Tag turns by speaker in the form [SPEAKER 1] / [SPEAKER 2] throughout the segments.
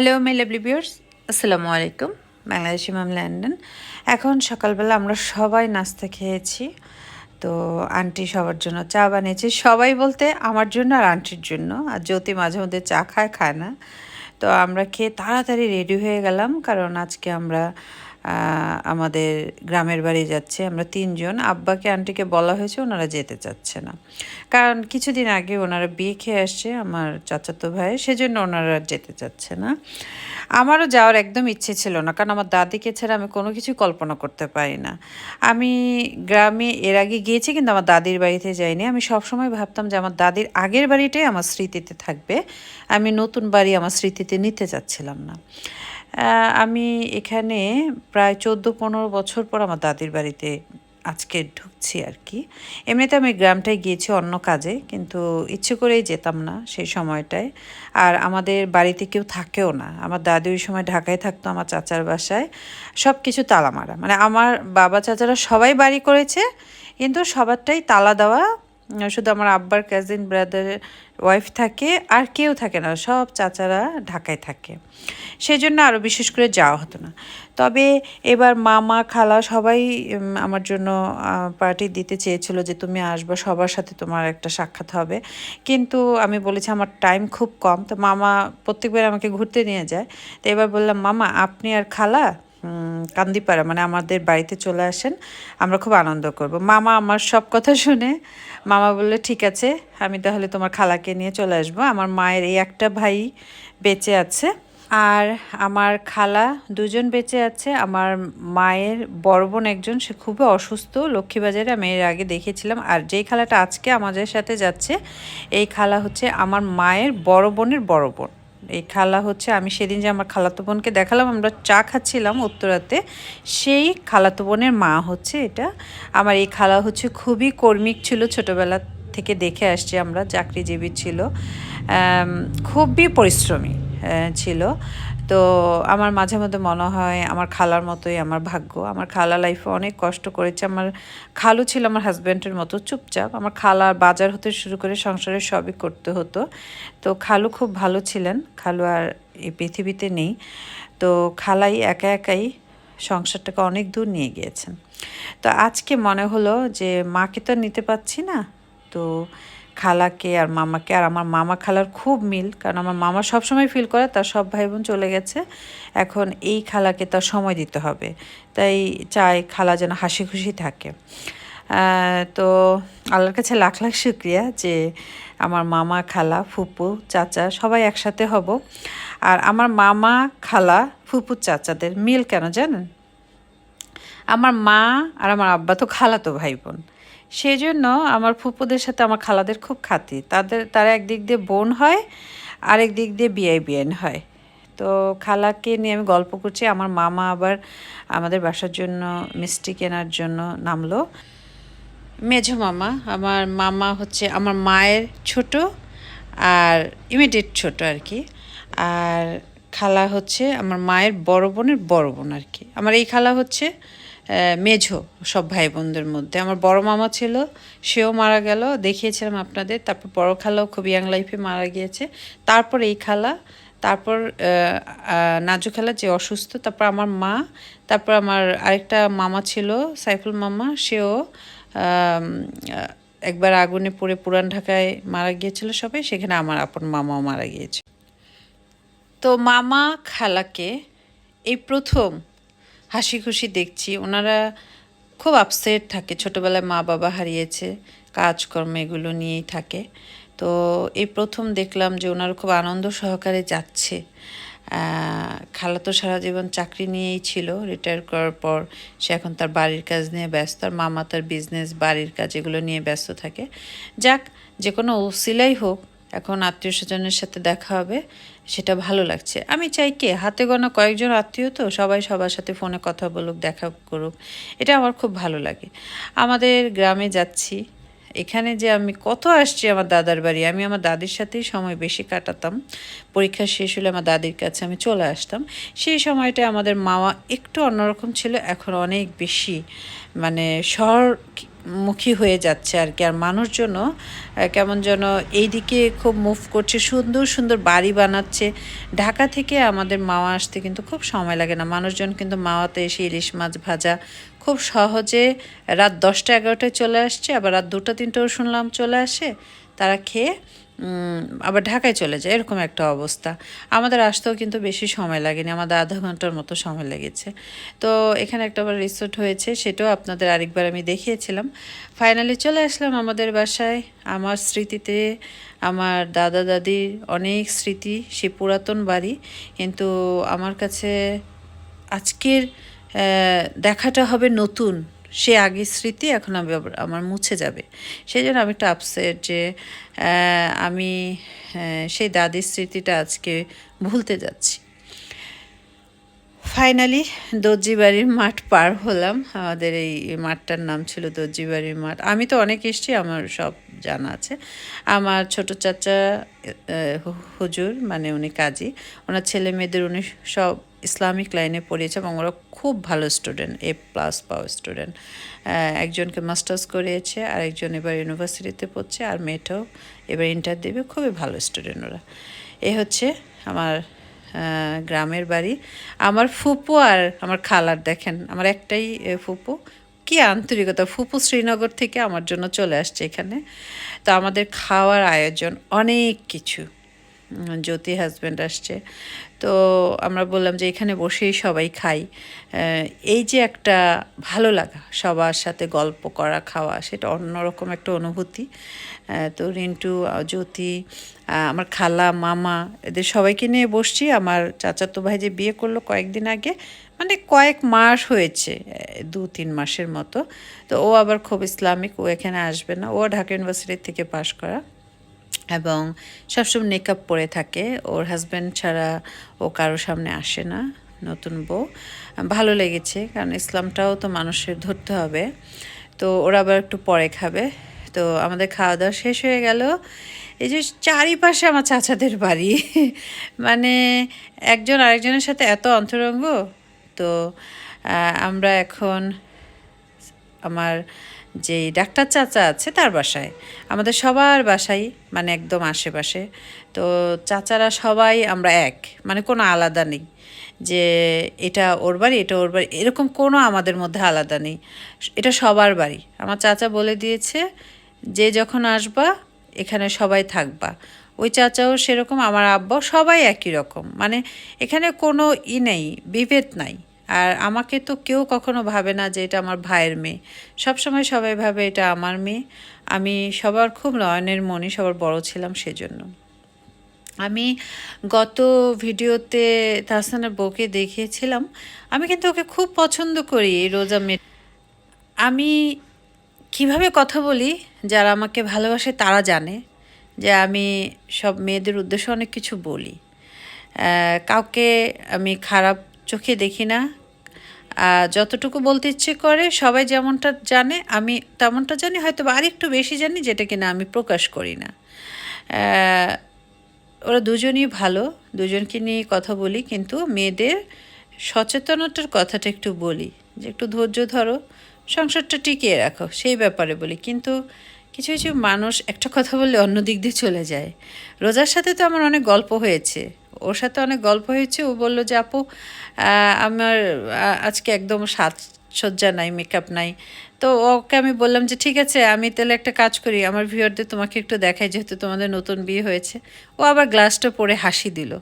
[SPEAKER 1] Hello, my lovely viewers. আসসালামু আলাইকুম, বাংলাদেশি মাম London এখন সকালবেলা আমরা সবাই নাস্তা খেয়েছি। তো আন্টি সবার জন্য চা বানিয়েছে। সবাই বলতে আমার জন্য আর আন্টির জন্য। আর জ্যোতি মাঝে মধ্যে চা খায় খায় না। তো আমরা খেয়ে তাড়াতাড়ি রেডি হয়ে গেলাম। কারণ আজকে আমরা আমাদের গ্রামের বাড়ি যাচ্ছে। আমরা তিনজন। আব্বাকে, আন্টিকে বলা হয়েছে ওনারা যেতে চাচ্ছে না। কারণ কিছুদিন আগে ওনারা বিয়ে খেয়ে আসছে আমার চাচাতো ভাই, সেজন্য ওনারা যেতে চাচ্ছে না। আমারও যাওয়ার একদম ইচ্ছে ছিল না, কারণ আমার দাদিকে ছাড়া আমি কোনো কিছু কল্পনা করতে পারি না। আমি গ্রামে এর আগে গিয়েছি, কিন্তু আমার দাদির বাড়িতে যাইনি। আমি সবসময় ভাবতাম যে আমার দাদির আগের বাড়িটাই আমার স্মৃতিতে থাকবে। আমি নতুন বাড়ি আমার স্মৃতিতে নিতে চাচ্ছিলাম না। আমি এখানে প্রায় চোদ্দ পনেরো বছর পর আমার দাদির বাড়িতে আজকে ঢুকছি আর কি। এমনিতে আমি গ্রামটায় গিয়েছি অন্য কাজে, কিন্তু ইচ্ছে করেই যেতাম না সেই সময়টায়। আর আমাদের বাড়িতে কেউ থাকেও না। আমার দাদি ওই সময় ঢাকায় থাকতো, আমার চাচার বাসায়। সব কিছু তালা মারা মানে আমার বাবা, চাচারা সবাই বাড়ি করেছে, কিন্তু সবারটাই তালা দেওয়া শুধু আমার আব্বার কাজিন ব্রাদারের ওয়াইফ থাকে, আর কেউ থাকে না, সব চাচারা ঢাকায় থাকে। সেই জন্য আরও বিশেষ করে যাওয়া হতো না। তবে এবার মামা, খালা সবাই আমার জন্য পার্টি দিতে চেয়েছিল যে তুমি আসবে, সবার সাথে তোমার একটা সাক্ষাৎ হবে। কিন্তু আমি বলেছি আমার টাইম খুব কম। তো মামা প্রত্যেকবার আমাকে ঘুরতে নিয়ে যায়। তো এবার বললাম, মামা, আপনি আর খালা কান্দিপাড়া মানে আমাদের বাড়িতে চলে আসেন, আমরা খুব আনন্দ করব। মামা আমার সব কথা শুনে, মামা বলল, ঠিক আছে, আমি তাহলে তোমার খালাকে নিয়ে চলে আসব। আমার মায়ের এই একটা ভাই বেঁচে আছে, আর আমার খালা দুজন বেঁচে আছে। আমার মায়ের বড় বোন একজন, সে খুবই অসুস্থ। লক্ষ্মীবাজারে আমি এর আগে দেখেছিলাম। আর যেই খালাটা আজকে আমাদের সাথে যাচ্ছে, এই খালা হচ্ছে আমার মায়ের বড় বোনের বড় বোন। এই খালা হচ্ছে, আমি সেদিন যে আমার খালাতো বোনকে দেখালাম, আমরা চা খাচ্ছিলাম উত্তরাতে, সেই খালাতো বোনের মা হচ্ছে এটা। আমার এই খালা হচ্ছে খুবই কর্মিক ছিল, ছোটোবেলা থেকে দেখে আসছি আমরা, চাকরিজীবী ছিল। খুবই পরিশ্রমী ছিল। তো আমার মাঝে মধ্যে মনে হয় আমার খালার মতোই আমার ভাগ্য। আমার খালা লাইফে অনেক কষ্ট করেছে। আমার খালু ছিল আমার হাজব্যান্ডের মতো চুপচাপ। আমার খালার বাজার হতে শুরু করে সংসারের সবই করতে হতো। তো খালু খুব ভালো ছিলেন। খালু আর এই পৃথিবীতে নেই। তো খালাই একা একাই সংসারটাকে অনেক দূর নিয়ে গিয়েছেন। তো আজকে মনে হলো যে মাকে তো নিতে পারছি না। তো খালাকে আর মামাকে, আর আমার মামা খালার খুব মিল, কারণ আমার মামা সবসময় ফিল করে, তার সব ভাই বোন চলে গেছে। এখন এই খালাকে তার সময় দিতে হবে। তাই চাই খালা যেন হাসি খুশি থাকে তো আল্লাহর কাছে লাখ লাখ শুক্রিয়া যে আমার মামা, খালা, ফুপু, চাচা সবাই একসাথে হব। আর আমার মামা, খালা, ফুপু, চাচাদের মিল কেন জানেন? আমার মা আর আমার আব্বা তো খালাতো ভাই বোন সেই জন্য আমার ফুপুদের সাথে আমার খালাদের খুব খাতি। তাদের, তারা একদিক দিয়ে বোন হয়, আরেক দিক দিয়ে বিয়াই বিয়ান হয়। তো খালাকে নিয়ে আমি গল্প করছি, আমার মামা আবার আমাদের বাসার জন্য মিষ্টি কেনার জন্য নামলো। মেঝো মামা, আমার মামা হচ্ছে আমার মায়ের ছোট আর ইমিডিয়েট ছোট আর কি। আর খালা হচ্ছে আমার মায়ের বড় বোনের বড় বোন আর কি। আমার এই খালা হচ্ছে মেঝো সব ভাই বোনদের মধ্যে। আমার বড় মামা ছিল, সেও মারা গেল, দেখিয়েছিলাম আপনাদের। তারপর বড় খালাও খুব ইয়াং লাইফে মারা গিয়েছে। তারপর এই খালা, তারপর নাজু খালা যে অসুস্থ, তারপর আমার মা, তারপর আমার আরেকটা মামা ছিল, সাইফুল মামা, সেও একবার আগুনে পুড়ে পুরান ঢাকায় মারা গিয়েছিল সবাই, সেখানে আমার আপন মামাও মারা গিয়েছে। তো মামা খালাকে এই প্রথম হাসি খুশি দেখছি। ওনারা খুব আপসেট থাকে। ছোটোবেলায় মা বাবা হারিয়েছে, কাজকর্ম এগুলো নিয়েই থাকে। তো এই প্রথম দেখলাম যে ওনারা খুব আনন্দ সহকারে যাচ্ছে। খালা তো সারা জীবন চাকরি নিয়েই ছিল। রিটায়ার করার পর সে এখন তার বাড়ির কাজ নিয়ে ব্যস্ত। আর মামা তার বিজনেস বাড়ির কাজ এগুলো নিয়ে ব্যস্ত থাকে। যাক, যে কোনো উসিলাই হোক এখন আত্মীয় স্বজনের সাথে দেখা হবে, সেটা ভালো লাগছে। আমি চাই কে? হাতে গোনা কয়েকজন আত্মীয় তো, সবাই সবার সাথে ফোনে কথা বলুক, দেখা করুক। এটা আমার খুব ভালো লাগে। আমাদের গ্রামে যাচ্ছি। এখানে যে আমি কত আসছি আমার দাদার বাড়ি, আমি আমার দাদির সাথেই সময় বেশি কাটাতাম। পরীক্ষা শেষ হলে আমার দাদির কাছে আমি চলে আসতাম। সেই সময়টা আমাদের মাওয়া একটু অন্যরকম ছিল, এখন অনেক বেশি। মানে শহরমুখী হয়ে যাচ্ছে আর কি। আর মানুষজনও কেমন যেন এইদিকে খুব মুভ করছে, সুন্দর সুন্দর বাড়ি বানাচ্ছে। ঢাকা থেকে আমাদের মাওয়া আসতে কিন্তু খুব সময় লাগে না। মানুষজন কিন্তু মাওয়াতে এসে ইলিশ মাছ ভাজা খুব সহজে রাত দশটা এগারোটায় চলে আসছে, আবার রাত দুটো, তিনটেও শুনলাম চলে আসে। তারা খেয়ে আবার ঢাকায় চলে যায়, এরকম একটা অবস্থা। আমাদের আসতেও কিন্তু বেশি সময় লাগেনি, আমাদের আধা ঘণ্টার মতো সময় লেগেছে। তো এখানে একটা আবার রিসোর্ট হয়েছে, সেটাও আপনাদের আরেকবার আমি দেখিয়েছিলাম। ফাইনালি চলে আসলাম আমাদের বাসায়। আমার স্মৃতিতে আমার দাদা দাদির অনেক স্মৃতি, সে পুরাতন বাড়ি। কিন্তু আমার কাছে আজকের দেখাটা হবে নতুন। সে আগের স্মৃতি এখন আমি আমার মুছে যাবে। সেই জন্য আমি একটু আপসেট যে আমি সেই দাদির স্মৃতিটা আজকে ভুলতে যাচ্ছি। ফাইনালি দর্জি বাড়ির মাঠ পার হলাম। আমাদের এই মাঠটার নাম ছিল দর্জি বাড়ির মাঠ। আমি তো অনেক এসছি, আমার সব জানা আছে। আমার ছোট চাচা হুজুর মানে উনি কাজী। ওনার ছেলে মেয়েদের উনি সব ইসলামিক লাইনে পড়িয়েছে এবং ওরা খুব ভালো স্টুডেন্ট, এ প্লাস পাওয়া স্টুডেন্ট। একজনকে মাস্টার্স করিয়েছে আর একজন এবার ইউনিভার্সিটিতে পড়ছে, আর মেয়েটাও এবার ইন্টার দেবে। খুবই ভালো স্টুডেন্ট ওরা। এ হচ্ছে আমার গ্রামের বাড়ি। আমার ফুপু আর আমার খালার দেখেন, আমার একটাই ফুপু। কি আন্তরিকতা, ফুপু শ্রীনগর থেকে আমার জন্য চলে আসছে এখানে। তো আমাদের খাওয়ার আয়োজন অনেক কিছু। জ্যোতি হাজব্যান্ড আসছে। তো আমরা বললাম যে এখানে বসেই সবাই খাই। এই যে একটা ভালো লাগা সবার সাথে গল্প করা, খাওয়া, সেটা অন্যরকম একটা অনুভূতি। তো রিন্টু, জ্যোতি আমার খালা, মামা, এদের সবাইকে নিয়ে বসছি। আমার চাচাতো ভাই যে বিয়ে করল কয়েকদিন আগে মানে কয়েক মাস হয়েছে দু, তিন মাসের মতো। তো ও আবার খুব ইসলামিক, ও এখানে আসবে না। ও ঢাকা ইউনিভার্সিটি থেকে পাশ করা। এবং সবসময় মেকআপ পরে থাকে। ওর হাজব্যান্ড ছাড়া ও কারও সামনে আসে না, নতুন বউ। ভালো লেগেছে, কারণ ইসলামটাও তো মানুষের ধরতে হবে। তো ওরা আবার একটু পরে খাবে। তো আমাদের খাওয়া দাওয়া শেষ হয়ে গেল। এই যে চারিপাশে আমার চাচাদের বাড়ি। মানে একজন আরেকজনের সাথে এত অন্তরঙ্গ। তো আমরা এখন আমার যে ডাক্তার চাচা আছে তার বাসায়। আমাদের সবার বাসায় মানে একদম আশেপাশে। তো চাচারা সবাই আমরা এক মানে কোনো আলাদা নেই। যে এটা ওর বাড়ি, এটা ওর বাড়ি, এরকম কোনো আমাদের মধ্যে আলাদা নেই। এটা সবার বাড়ি। আমার চাচা বলে দিয়েছে, যে যখন আসবা, এখানে সবাই থাকবা। ওই চাচাও সেরকম, আমার আব্বাও সবাই একই রকম। মানে এখানে কোনো ই নেই, বিভেদ নাই। আর আমাকে তো কেউ কখনো ভাবে না যে এটা আমার ভাইয়ের মেয়ে। সবসময় সবাই ভাবে এটা আমার মেয়ে। আমি সবার খুব নয়নের মনে, সবার বড় ছিলাম সেজন্য। আমি গত ভিডিওতে তাহসানের বউকে দেখিয়েছিলাম। আমি কিন্তু ওকে খুব পছন্দ করি এই রোজা মেয়ে আমি কীভাবে কথা বলি, যারা আমাকে ভালোবাসে তারা জানে যে আমি সব মেয়েদের উদ্দেশ্যে অনেক কিছু বলি। কাউকে আমি খারাপ চোখে দেখি না যতটুকু বলতে ইচ্ছে করে, সবাই যেমনটা জানে, আমি তেমনটা জানি হয়তো বা আরেকটু বেশি জানি, যেটা কিনা আমি প্রকাশ করি না। ওরা দুজনই ভালো, দুজনকে নিয়ে কথা বলি, কিন্তু মেয়েদের সচেতনতার কথাটা একটু বলি, যে একটু ধৈর্য ধরো, সংসারটা টিকিয়ে রাখো, সেই ব্যাপারে বলি। কিন্তু কিছু কিছু মানুষ একটা কথা বললে অন্য দিক দিয়ে চলে যায়। রোজার সাথে তো আমার অনেক গল্প হয়েছে। ওর সাথে অনেক গল্প হয়েছে। ও বলল যে, আপু আমার আজকে একদম সাজসজ্জা নাই মেকআপ নাই। তো ওকে আমি বললাম যে, ঠিক আছে, আমি তাহলে একটা কাজ করি। আমার ভিউয়ারদের তোমাকে একটু দেখাই, যেহেতু তোমাদের নতুন বিয়ে হয়েছে। ও আবার গ্লাসটা পরে হাসি দিল।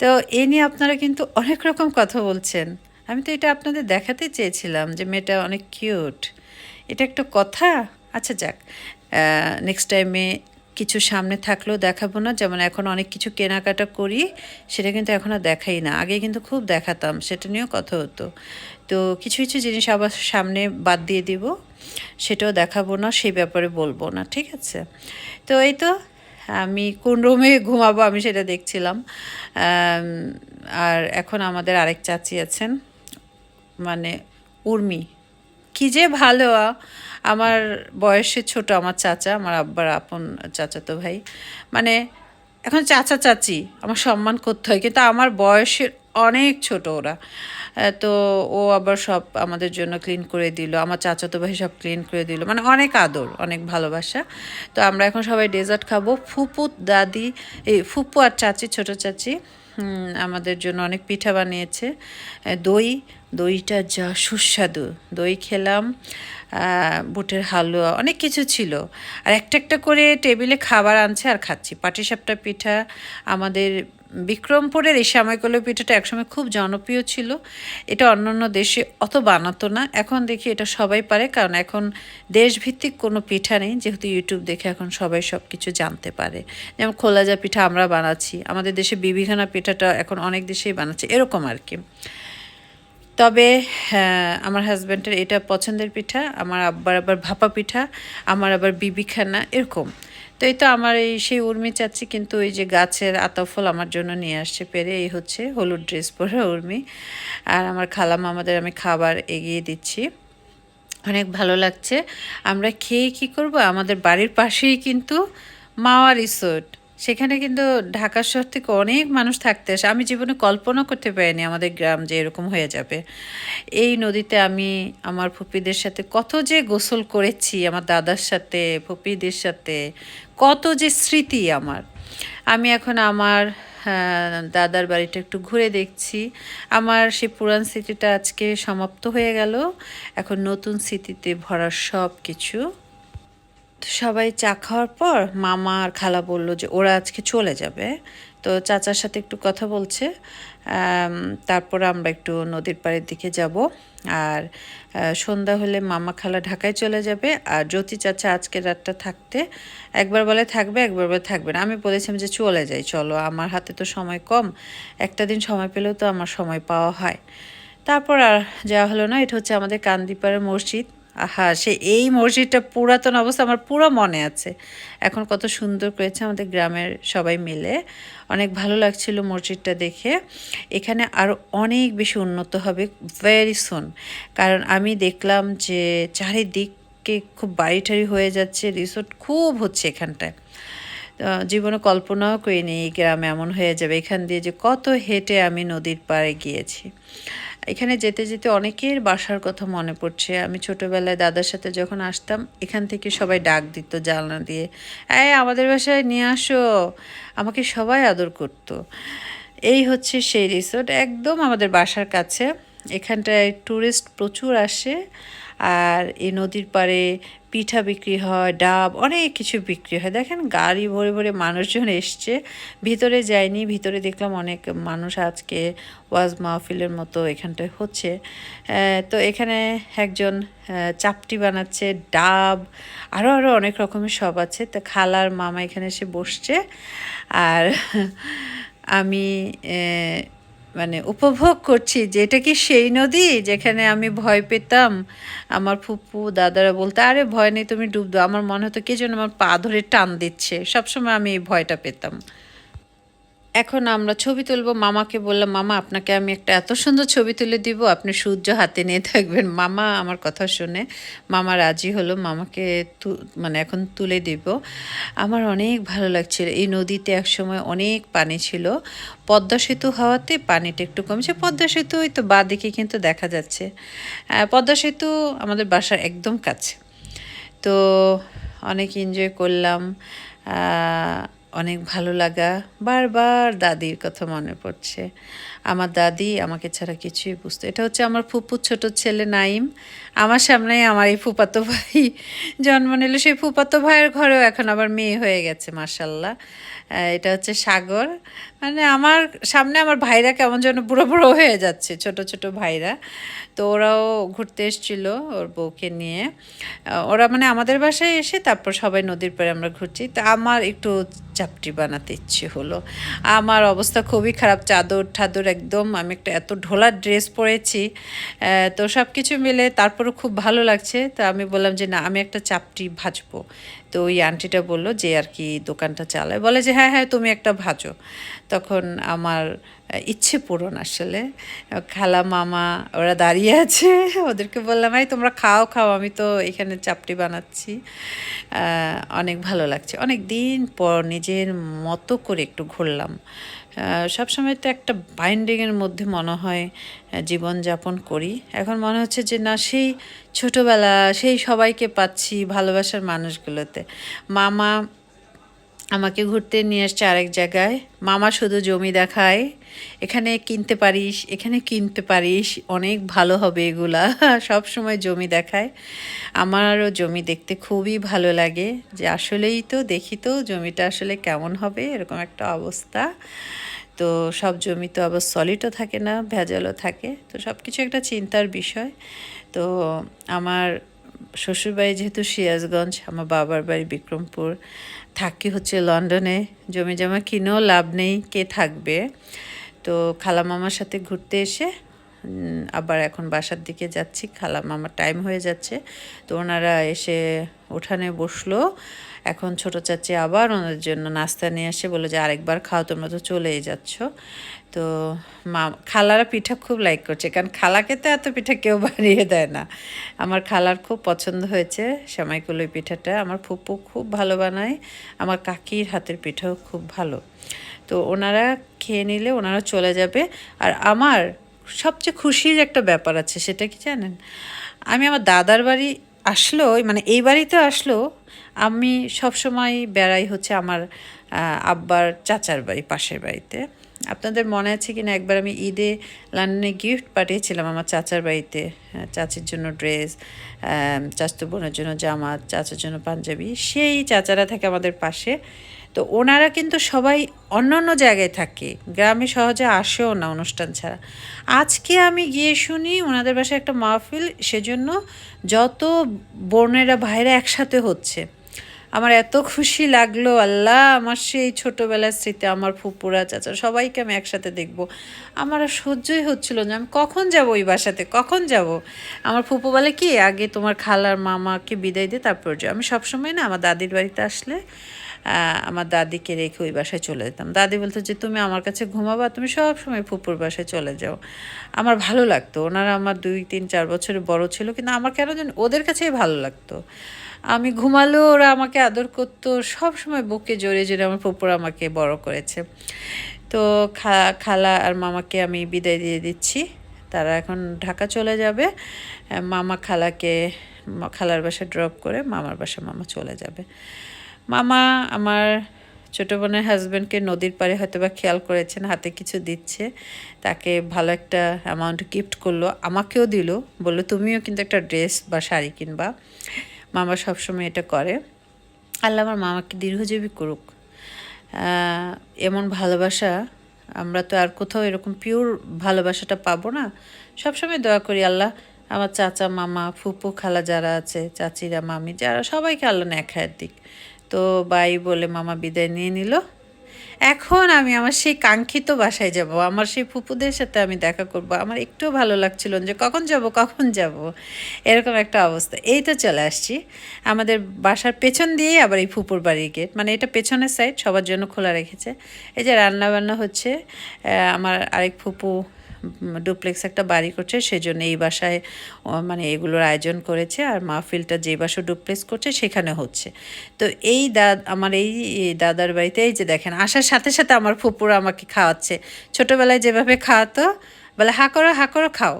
[SPEAKER 1] তো এ নিয়ে আপনারা কিন্তু অনেক রকম কথা বলছেন। আমি তো এটা আপনাদের দেখাতে চেয়েছিলাম যে, মেয়েটা অনেক কিউট এটা একটা কথা? আচ্ছা যাক নেক্সট টাইমে কিছু সামনে থাকলেও দেখাবো না। যেমন এখন অনেক কিছু কেনাকাটা করি, সেটা কিন্তু এখন আর দেখাই না। আগে কিন্তু খুব দেখাতাম, সেটা নিয়েও কথা হতো। তো কিছু কিছু জিনিস আবার সামনে বাদ দিয়ে দিব, সেটাও দেখাবো না, সেই ব্যাপারে বলব না, ঠিক আছে? তো এই তো, আমি কোন রুমে ঘুমাবো আমি সেটা দেখছিলাম। আর এখন আমাদের আরেক চাচি আছেন মানে উর্মি। কি যে ভালো আমার বয়সে ছোট আমার চাচা, আমার আব্বার আপন চাচাতো ভাই। মানে এখন চাচা চাচি, আমার সম্মান করতে হয়। কিন্তু আমার বয়সের অনেক ছোট ওরা। তো ও আবার সব আমাদের জন্য ক্লিন করে দিল, আমার চাচাতো ভাই সব ক্লিন করে দিল। মানে অনেক আদর, অনেক ভালোবাসা। তো আমরা এখন সবাই ডেজার্ট খাব। ফুপু দাদি, এই ফুপু আর চাচি, ছোট চাচি। আমাদের জন্য অনেক পিঠা বানিয়েছে। দই, দইটা যা সুস্বাদু। দই খেলাম বুটের হালুয়া, অনেক কিছু ছিল। আর একটা একটা করে টেবিলে খাবার আনছে আর খাচ্ছি। পাটিসাপটা পিঠা আমাদের বিক্রমপুরের এই সাময়কলো পিঠাটা একসময় খুব জনপ্রিয় ছিল। এটা অন্যান্য দেশে অত বানাতো না। এখন দেখি এটা সবাই পারে, কারণ এখন দেশভিত্তিক কোনো পিঠা নেই, যেহেতু ইউটিউব দেখে এখন সবাই সব কিছু জানতে পারে। যেমন খোলাজা পিঠা আমরা বানাচ্ছি, আমাদের দেশে বিবিঘানা পিঠাটা এখন অনেক দেশেই বানাচ্ছে, এরকম আর কি। তবে আমার হাজব্যান্ডের এটা পছন্দের পিঠা, আমার আব্বার আবার ভাপা পিঠা, আমার আবার বিবিখানা, এরকম। তো এই তো আমার এই সেই উর্মি চাচ্ছি কিন্তু ওই যে গাছের আতাফল আমার জন্য নিয়ে আসছে পেরে। এই হচ্ছে হলুদ ড্রেস পরে উর্মি। আর আমার খালাম, আমাদের আমি খাবার এগিয়ে দিচ্ছি। অনেক ভালো লাগছে। আমরা খেয়ে কি করব? আমাদের বাড়ির পাশেই কিন্তু মাওয়া রিসোর্ট। সেখানে কিন্তু ঢাকা শহর থেকে অনেক মানুষ থাকতে আসে। আমি জীবনে কল্পনা করতে পারিনি আমাদের গ্রাম যে এরকম হয়ে যাবে। এই নদীতে আমি, আমার ফুপিদের সাথে কত যে গোসল করেছি, আমার দাদার সাথে, ফুপিদের সাথে, কত যে স্মৃতি আমার। আমি এখন আমার দাদার বাড়িটা একটু ঘুরে দেখছি। আমার সেই পুরান স্মৃতিটা আজকে সমাপ্ত হয়ে গেল। এখন নতুন স্মৃতিতে ভরা সব কিছু তো সবাই চা খাওয়ার পর মামা আর খালা বলল যে ওরা আজকে চলে যাবে। তো চাচার সাথে একটু কথা বলছে। তারপর আমরা একটু নদীর পাড়ের দিকে যাব। আর সন্ধ্যা হলে মামা খালা ঢাকায় চলে যাবে। আর জ্যোতি চাচা আজকে রাতটা থাকতে একবার বলে থাকবে, একবার বলে থাকবে না। আমি বলেছিলাম যে চলে যাই, চলো। আমার হাতে তো সময় কম। একটা দিন সময় পেলেও তো আমার সময় পাওয়া হয়। তারপর আর যাওয়া হলো না। এটা হচ্ছে আমাদের কান্দিপাড়ের মসজিদ। আহা, সে এই মসজিদটা পুরাতন অবস্থা আমার পুরো মনে আছে। এখন কত সুন্দর করেছে আমাদের গ্রামের সবাই মিলে। অনেক ভালো লাগছিল মসজিদটা দেখে। এখানে আরও অনেক বেশি উন্নত হবে ভেরি সুন কারণ আমি দেখলাম যে চারিদিককে খুব বাড়ি টাড়ি হয়ে যাচ্ছে রিসোর্ট খুব হচ্ছে এখানটায়। জীবনে কল্পনাও করিনি এই গ্রামে এমন হয়ে যাবে। এখান দিয়ে যে কত হেঁটে আমি নদীর পাড়ে গিয়েছি। এখানে যেতে যেতে অনেকের বাসার কথা মনে পড়ছে। আমি ছোটোবেলায় দাদার সাথে যখন আসতাম, এখান থেকে সবাই ডাক দিত জানলা দিয়ে, এই, আমাদের বাসায় নিয়ে আসো। আমাকে সবাই আদর করতো। এই হচ্ছে সেই রিসোর্ট একদম আমাদের বাসার কাছে। এখানটায় ট্যুরিস্ট প্রচুর আসে। আর এই নদীর পাড়ে পিঠা বিক্রি হয়, ডাব, অনেক কিছু বিক্রি হয়। দেখেন, গাড়ি ভরে ভরে মানুষজন এসছে। ভিতরে যায়নি, ভিতরে দেখলাম অনেক মানুষ আজকে ওয়াজ মাহফিলের মতো এখানটায় হচ্ছে। তো এখানে একজন চাপটি বানাচ্ছে, ডাব আরও আরও অনেক রকমের সব আছে। তো খালার মামা এখানে এসে বসছে। আর আমি মানে উপভোগ করছি যে এটা কি সেই নদী যেখানে আমি ভয় পেতাম? আমার ফুপু দাদারা বলতো, আরে ভয় নেই, তুমি ডুব দাও। আমার মনে হতো কে যেন আমার পা ধরে টান দিচ্ছে। সবসময় আমি এই ভয়টা পেতাম। এখন আমরা ছবি তুলবো। মামাকে বললাম, মামা, আপনাকে আমি একটা এত সুন্দর ছবি তুলে দিব, আপনি সূর্য হাতে নিয়ে থাকবেন। মামা আমার কথা শুনে, মামা রাজি হলো, মামাকে মানে এখন তুলে দিব। আমার অনেক ভালো লাগছিল। এই নদীতে একসময় অনেক পানি ছিল। পদ্মা সেতু হওয়াতে পানিটা একটু কমেছে। পদ্মা সেতু ওই তো বা দিকে কিন্তু দেখা যাচ্ছে। পদ্মা সেতু আমাদের বাসার একদম কাছে। তো অনেক এনজয় করলাম। অনেক ভালো লাগা। বারবার দাদির কথা মনে পড়ছে। আমার দাদি আমাকে ছাড়া কিছুই বুঝতো এটা হচ্ছে আমার ফুপুর ছোট ছেলে নাইম। আমার সামনেই আমার এই ফুপাতো ভাই জন্ম নিল। সেই ফুপাতো ভাইয়ের ঘরেও এখন আবার মেয়ে হয়ে গেছে মার্শাল্লাহ এটা হচ্ছে সাগর। মানে আমার সামনে আমার ভাইরা কেমন যেন বুড়ো বুড়ো হয়ে যাচ্ছে, ছোট ছোট ভাইরা। তো ওরাও ঘুরতে এসেছিল ওর বউকে নিয়ে। ওরা মানে আমাদের বাসায় এসে তারপর সবাই নদীর পাড়ে আমরা ঘুরছি। তা আমার একটু চাপটি বানাতে ইচ্ছে হলো। আমার অবস্থা খুবই খারাপ, চাদর ঠাদর একদম। আমি একটা এত ঢোলার ড্রেস পরেছি। তো সব কিছু মিলে তারপরে খুব ভালো লাগছে। তো আমি বললাম যে, না, আমি একটা চাপটি ভাজবো। তো ওই আন্টিটা বলল যে, আর কি দোকানটা চালায়। বলে যে হ্যাঁ হ্যাঁ তুমি একটা ভাজো। তখন আমার ইচ্ছে পূরণ আসলে। খালা মামা ওরা দাঁড়িয়ে আছে, ওদেরকে বললাম, এই তোমরা খাও খাও, আমি তো এখানে চাপটি বানাচ্ছি। অনেক ভালো লাগছে। অনেক দিন পর নিজের মতো করে একটু ঘুরলাম। সবসময় তো একটা বাইন্ডিংয়ের মধ্যে মনে হয় জীবনযাপন করি। এখন মনে হচ্ছে যে, না, সেই ছোটোবেলা, সেই সবাইকে পাচ্ছি ভালোবাসার মানুষগুলোতে। মামা আমাকে ঘুরতে নিয়ে আসছে আরেক জায়গায়। মামা শুধু জমি দেখায়। এখানে কিনতে পারিস, এখানে কিনতে পারিস, অনেক ভালো হবে এগুলা। সব সময় জমি দেখায়। আমারও জমি দেখতে খুবই ভালো লাগে। যে আসলেই তো দেখি তো জমিটা আসলে কেমন হবে, এরকম একটা অবস্থা। তো সব জমি তো আবার সলিডও থাকে না, ভেজালও থাকে। তো সব কিছু একটা চিন্তার বিষয়। তো আমার শ্বশুরবাড়ি যেহেতু সিরাজগঞ্জ, আমার বাবার বাড়ি বিক্রমপুর। থাকি হচ্ছে লন্ডনে, জমি জমা কিনেও লাভ নেই, কে থাকবে? তো খালা মামার সাথে ঘুরতে এসে আবার এখন বাসার দিকে যাচ্ছি, খালা মামার টাইম হয়ে যাচ্ছে। তো ওনারা এসে ওঠানে বসল। এখন ছোট চাচি আবার ওনাদের জন্য নাস্তা নিয়ে আসে, বলে যে আরেকবার খাও, তোমরা তো চলেই যাচ্ছ। তো মা, খালারা পিঠা খুব লাইক করছে, কারণ খালাকে তো এত পিঠা কেউ বানিয়ে দেয় না। আমার খালার খুব পছন্দ হয়েছে সেমাইকুলোই পিঠাটা, আমার ফুপু খুব ভালো বানায়, আমার কাকির হাতের পিঠাও খুব ভালো। তো ওনারা খেয়ে নিলে ওনারা চলে যাবে। আর আমার সবচেয়ে খুশির একটা ব্যাপার আছে, সেটা কি জানেন? আমি আমার দাদার বাড়ি আসলো মানে এই বাড়িতে আসলো, আমি সবসময় বেড়াই হচ্ছে আমার আব্বার চাচার বাড়ি, পাশের বাড়িতে। আপনাদের মনে আছে কিনা? একবার আমি ঈদে লন্ডনে গিফট পাঠিয়েছিলাম আমার চাচার বাড়িতে চাচির জন্য ড্রেস চাচতো বোনের জন্য জামা, চাচার জন্য পাঞ্জাবি। সেই চাচারা থাকে আমাদের পাশে। তো ওনারা কিন্তু সবাই অন্য অন্য জায়গায় থাকে। গ্রামে সহজে আসেও না অনুষ্ঠান ছাড়া। আজকে আমি গিয়ে শুনি ওনাদের বাসায় একটা মাহফিল, সেজন্য যত বোনেরা ভাইরা একসাথে হচ্ছে। আমার এত খুশি লাগল, আল্লাহ, আমার সেই ছোটোবেলার স্মৃতি, আমার ফুপুরা, চাচা, সবাইকে আমি একসাথে দেখব। আমার আর সহ্যই হচ্ছিল যে আমি কখন যাব ওই বাসাতে, কখন যাব? আমার ফুপু বলে কি, আগে তোমার খালার মামাকে বিদায় দিয়ে তারপর যাও। আমি সবসময় না, আমার দাদির বাড়িতে আসলে আমার দাদিকে রেখে ওই বাসায় চলে যেতাম। দাদি বলতো যে, তুমি আমার কাছে ঘুমাবা, তুমি সব সময় ফুপুর বাসায় চলে যাও। আমার ভালো লাগতো। ওনারা আমার দুই, তিন, চার বছরের বড় ছিল, কিন্তু আমার কেন যেন ওদের কাছেই ভালো লাগতো। আমি ঘুমালেও ওরা আমাকে আদর করতো, সব সময় বুকে জড়িয়ে জড়িয়ে আমার ফুপুর আমাকে বড় করেছে। তো খালা আর মামাকে আমি বিদায় দিয়ে দিচ্ছি। তারা এখন ঢাকা চলে যাবে। মামা খালাকে, খালার বাসায় ড্রপ করে মামার বাসা মামা চলে যাবে। মামা আমার ছোটো বোনের হাজব্যান্ডকে নদীর পাড়ে হয়তো বা খেয়াল করেছেন, হাতে কিছু দিচ্ছে। তাকে ভালো একটা অ্যামাউন্ট গিফট করল, আমাকেও দিল। বলল, তুমিও কিন্তু একটা ড্রেস বা শাড়ি কিনবা। মামা সবসময় এটা করে। আল্লাহ আমার মামাকে দীর্ঘজীবী করুক। এমন ভালোবাসা আমরা তো আর কোথাও এরকম পিওর ভালোবাসাটা পাবো না। সবসময় দয়া করি, আল্লাহ, আমার চাচা, মামা, ফুপু, খালা যারা আছে, চাচিরা, মামি, যারা সবাইকে আল্লাহ হায়ার দিক। তো বাই বলে মামা বিদায় নিয়ে নিল। এখন আমি আমার সেই কাঙ্ক্ষিত বাসায় যাব, আমার সেই ফুপুদের সাথে আমি দেখা করব, আমার একটু ভালো লাগছিল যে কখন যাব কখন যাব, এরকম একটা অবস্থা। এই তো চলে আসছি, আমাদের বাসার পেছন দিয়েই আবার এই ফুপুর বাড়ির গেট মানে এটা পেছনের সাইড সবার জন্য খোলা রেখেছে। এই যে রান্না বান্না হচ্ছে আমার আরেক ফুপু ডুপ্লেক্স একটা বাড়ি করছে, সেজন্য এই বাসায় মানে এগুলোর আয়োজন করেছে আর মাহফিলটা যে বাসা ডুপ্লেক্স করছে সেখানে হচ্ছে। তো এই দাদ আমার এই দাদার বাড়িতে, এই যে দেখেন, আসার সাথে সাথে আমার ফুপুরা আমাকে খাওয়াচ্ছে। ছোটোবেলায় যেভাবে খাওয়াতো, বলে, হা করো হা করো, খাও।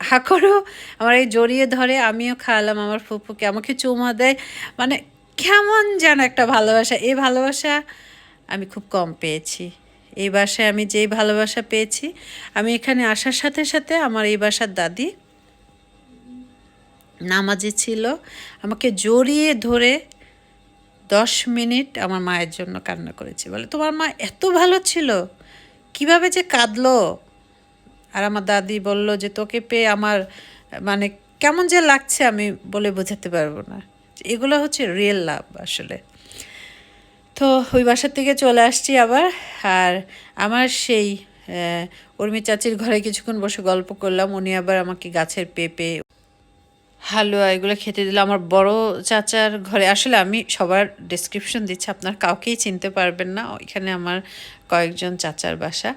[SPEAKER 1] হা করো। আমার এই জড়িয়ে ধরে আমিও খাওয়ালাম, আমার ফুপুকে, আমাকে চুমা দেয়। মানে কেমন যেন একটা ভালোবাসা। এই ভালোবাসা আমি খুব কম পেয়েছি। এই বাসায় আমি যেই ভালোবাসা পেয়েছি, আমি এখানে আসার সাথে সাথে আমার এই বাসার দাদি নামাজে ছিল। আমাকে জড়িয়ে ধরে দশ মিনিট আমার মায়ের জন্য কান্না করেছি। বলে, তোমার মা এত ভালো ছিল, কীভাবে যে কাঁদলো? আর আমার দাদি বলল যে, তোকে পেয়ে আমার মানে কেমন যে লাগছে আমি বলে বোঝাতে পারব না। এগুলো হচ্ছে রিয়েল লাভ আসলে। তো ওই বাসার থেকে চলে আসছি আবার। আর আমার সেই উর্মি চাচির ঘরে কিছুক্ষণ বসে গল্প করলাম। উনি আবার আমাকে গাছের পেঁপে, হালুয়া এগুলো খেতে দিল। আমার বড় চাচার ঘরে, আসলে আমি সবার ডিসক্রিপশন দিচ্ছি, আপনার কাউকেই চিনতে পারবেন না। এখানে আমার কয়েকজন চাচার বাসা।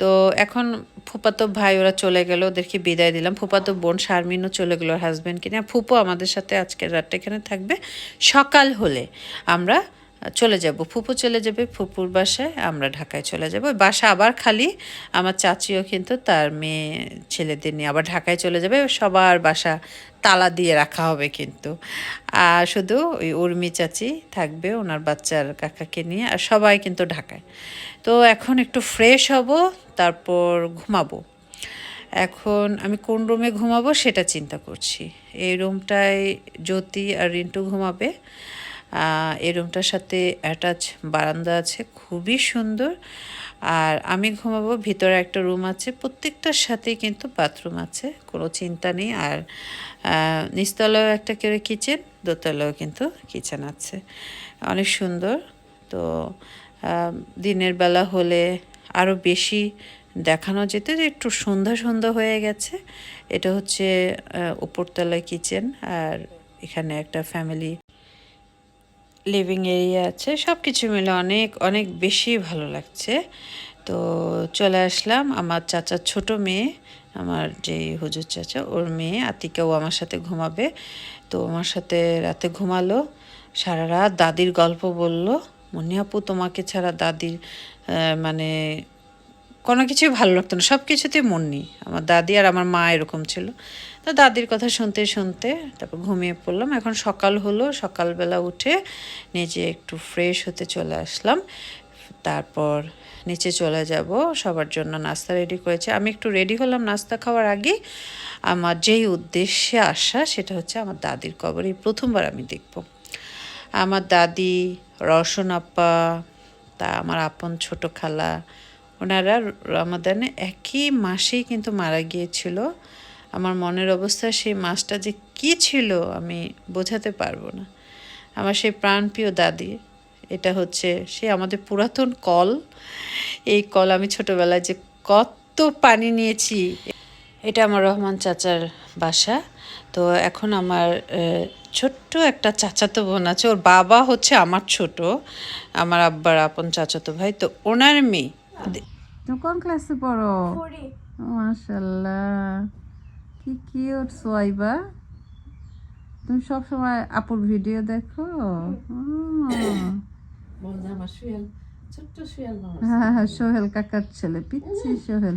[SPEAKER 1] তো এখন ফুপাতো ভাই, ওরা চলে গেল, ওদেরকে বিদায় দিলাম। ফুপাতো বোন শারমিনও চলে গেলো হাজব্যান্ডকে নিয়ে। ফুপো আমাদের সাথে আজকের রাতটা এখানে থাকবে। সকাল হলে আমরা চলে যাব। ফুপু চলে যাবে, ফুপুর বাসায় আমরা ঢাকায় চলে যাব। বাসা আবার খালি। আমার চাচিও কিন্তু তার মেয়ে ছেলেদের নিয়ে আবার ঢাকায় চলে যাবে। সবার বাসা তালা দিয়ে রাখা হবে কিন্তু। আর শুধু ওই উর্মি চাচি থাকবে, ওনার বাচ্চার কাকাকে নিয়ে, আর সবাই কিন্তু ঢাকায়। তো এখন একটু ফ্রেশ হব, তারপর ঘুমাবো। এখন আমি কোন রুমে ঘুমাবো সেটা চিন্তা করছি। এই রুমটায় জ্যোতি আর রিন্টু ঘুমাবে। এই রুমটার সাথে অ্যাটাচ বারান্দা আছে খুবই সুন্দর। আর আমি ঘুমাবো ভিতরে একটা রুম আছে প্রত্যেকটার সাথেই কিন্তু বাথরুম আছে কোনো চিন্তা নেই। আর আহ, নিচতলায়ও একটা করে কিচেন দোতলাও কিন্তু কিচেন আছে। অনেক সুন্দর। তো দিনের বেলা হলে আরও বেশি দেখানো যেত যে একটু সন্ধ্যা সন্ধ্যা হয়ে গেছে। এটা হচ্ছে উপরতলায় কিচেন আর এখানে একটা ফ্যামিলি লিভিং এরিয়া আছে সব কিছু মিলে অনেক অনেক বেশি ভালো লাগছে। তো চলে আসলাম আমার চাচার ছোট মেয়ে, আমার যে হুজুর চাচা, ওর মেয়ে আতিকাও আমার সাথে ঘুমাবে। তো আমার সাথে রাতে ঘুমালো, সারা রাত দাদির গল্প বলল, মনি আপু, তোমাকে ছাড়া দাদির মানে কোনো কিছুই ভালো লাগতো না সব কিছুতেই মন নেই। আমার দাদি আর আমার মা এরকম ছিল। তো দাদির কথা শুনতে শুনতে তারপর ঘুমিয়ে পড়লাম। এখন সকাল হলো, সকালবেলা উঠে নিজে একটু ফ্রেশ হতে চলে আসলাম। তারপর নিচে চলে যাব, সবার জন্য নাস্তা রেডি করেছে। আমি একটু রেডি হলাম নাস্তা খাওয়ার আগে আমার যেই উদ্দেশ্যে আসা সেটা হচ্ছে আমার দাদির কবর। এই প্রথমবার আমি দেখব। আমার দাদি রসন আপা, তা আমার আপন ছোট খালা, ওনারা রমাদানে একই মাসেই কিন্তু মারা গিয়েছিল। আমার মনের অবস্থা সেই মাছটা যে কী ছিল আমি বোঝাতে পারব না। আমার সেই প্রাণপ্রিয় দাদি এটা হচ্ছে সে আমাদের পুরাতন কল। এই কল আমি ছোটোবেলায় যে কত পানি নিয়েছি এটা আমার রহমান চাচার বাসা। তো এখন আমার ছোট্ট একটা চাচাতো বোন আছে ওর বাবা হচ্ছে আমার ছোট আমার আব্বার আপন চাচাতো ভাই তো ওনার মেয়ে। তুমি কোন ক্লাসে পড়ো? মাশাল্লাহ। কি কিউট সোয়াইবা তুমি সব সময় আপুর ভিডিও দেখো? হ্যাঁ হ্যাঁ সোহেল কাকার ছেলে পিচ্ছি সোহেল।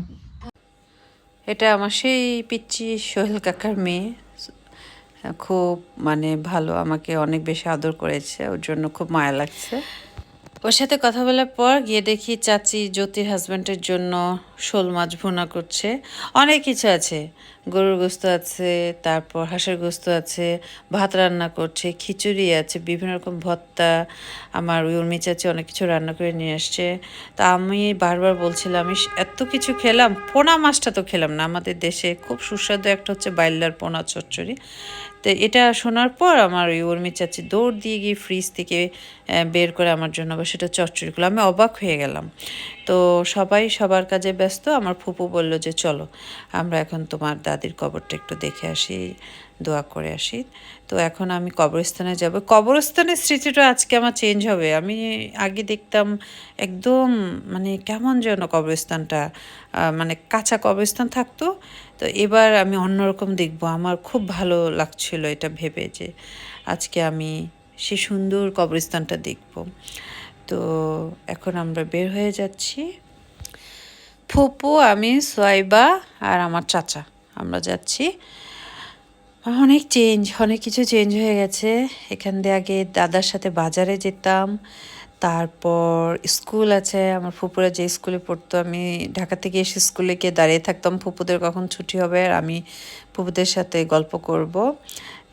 [SPEAKER 1] এটা আমার সেই পিচ্ছি সোহেল কাকার মেয়ে। খুব মানে ভালো আমাকে অনেক বেশি আদর করেছে ওর জন্য খুব মায়া লাগছে। ওর সাথে কথা বলার পর গিয়ে দেখি চাচি জ্যোতির হাজব্যান্ডের জন্য শোল মাছ ভুনা করছে। অনেক কিছু আছে। গরুর গোস্ত আছে, তারপর হাঁসের গোস্ত আছে, ভাত রান্না করছে, খিচুড়ি আছে, বিভিন্ন রকম ভত্তা আমার উর্মি চাচি অনেক কিছু রান্না করে নিয়ে আসছে। তা আমি বারবার বলছিলাম আমি এত কিছু খেলাম, পোনা মাছটা তো খেলাম না। আমাদের দেশে খুব সুস্বাদু একটা হচ্ছে বাইলার পোনা চচ্চড়ি। তো এটা শোনার পর আমার ওই উর্মি চাচি দৌড় দিয়ে গিয়ে ফ্রিজ থেকে বের করে আমার জন্য আবার সেটা চচ্চড়ি করল আমি অবাক হয়ে গেলাম। তো সবাই সবার কাজে ব্যস্ত, আমার ফুপু বলল যে চলো, আমরা এখন তোমার দাদির কবরটা একটু দেখে আসি, দোয়া করে আসি। তো এখন আমি কবরস্থানে যাব। কবরস্থানের স্মৃতিটা আজকে আমার চেঞ্জ হবে। আমি আগে দেখতাম একদম মানে কেমন যেন কবরস্থানটা মানে কাঁচা কবরস্থান থাকতো তো এবার আমি অন্যরকম দেখব। আমার খুব ভালো লাগছিল এটা ভেবে যে আজকে আমি সে সুন্দর কবরস্থানটা দেখব। তো এখন আমরা বের হয়ে যাচ্ছি। ফুপু, আমি, সোয়াইবা আর আমার চাচা। আমরা যাচ্ছি। অনেক চেঞ্জ অনেক কিছু চেঞ্জ হয়ে গেছে। এখান দিয়ে আগে দাদার সাথে বাজারে যেতাম। তারপর স্কুল আছে, আমার ফুপুরা যে স্কুলে পড়তো, আমি ঢাকা থেকে এসে স্কুলে গিয়ে দাঁড়িয়ে থাকতাম। ফুপুদের কখন ছুটি হবে আর আমি ফুপুদের সাথে গল্প করব।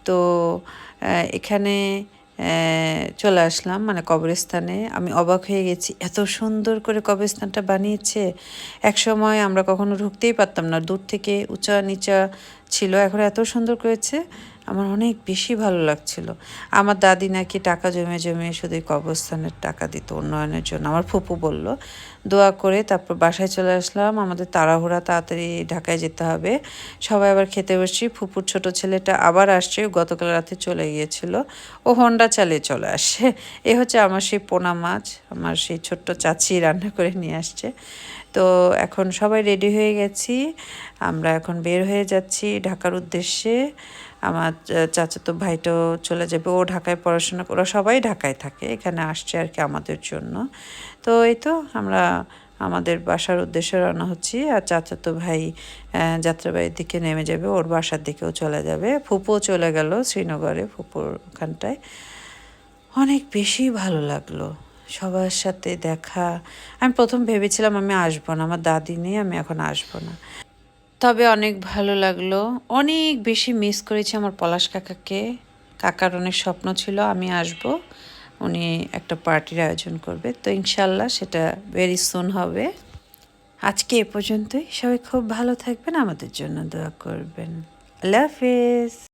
[SPEAKER 1] তো এখানে চলে আসলাম মানে কবরস্থানে। আমি অবাক হয়ে গেছি, এত সুন্দর করে কবরস্থানটা বানিয়েছে। এক সময় আমরা কখনো ঢুকতেই পারতাম না, দূর থেকে উঁচা নিচা ছিল, এখন এত সুন্দর করেছে। আমার অনেক বেশি ভালো লাগছিল। আমার দাদি নাকি টাকা জমে জমে শুধু কবরস্থানের টাকা দিত, উন্নয়নের জন্য। আমার ফুপু বলল, দোয়া করে তারপর বাসায় চলে আসলাম। আমাদের তাড়াহুড়া তাড়াতাড়ি ঢাকায় যেতে হবে। সবাই আবার খেতে বসছি। ফুপুর ছোট ছেলেটা আবার আসছে। গতকাল রাতে চলে গিয়েছিল। ও হন্ডা চালিয়ে চলে আসে। এ হচ্ছে আমার সেই পোনা মাছ। আমার সেই ছোট্ট চাচি রান্না করে নিয়ে আসছে। তো এখন সবাই রেডি হয়ে গেছি। আমরা এখন বের হয়ে যাচ্ছি ঢাকার উদ্দেশ্যে। আমার চাচাতো ভাইটাও চলে যাবে। ও ঢাকায় পড়াশোনা করে সবাই ঢাকায় থাকে। এখানে আসছে আর কি আমাদের জন্য। তো এই তো আমরা আমাদের বাসার উদ্দেশ্যে রওনা হচ্ছি। আর চাচাতো ভাই যাত্রাবাড়ির দিকে নেমে যাবে। ওর বাসার দিকেও চলে যাবে। ফুপুও চলে গেল শ্রীনগরে, ফুপুর ওখানটায়। অনেক বেশি ভালো লাগল। সবার সাথে দেখা। আমি প্রথম ভেবেছিলাম আমি আসব না, আমার দাদি নেই, আমি এখন আসব না। তবে অনেক ভালো লাগল। অনেক বেশি মিস করেছি আমার পলাশ কাকাকে। কাকার অনেক স্বপ্ন ছিল, আমি আসব। উনি একটা পার্টির আয়োজন করবে। তো ইনশাল্লাহ সেটা ভেরি সুন হবে। আজকে এ পর্যন্তই। সবাই খুব ভালো থাকবেন, আমাদের জন্য দোয়া করবেন। আল্লাহ হাফেজ।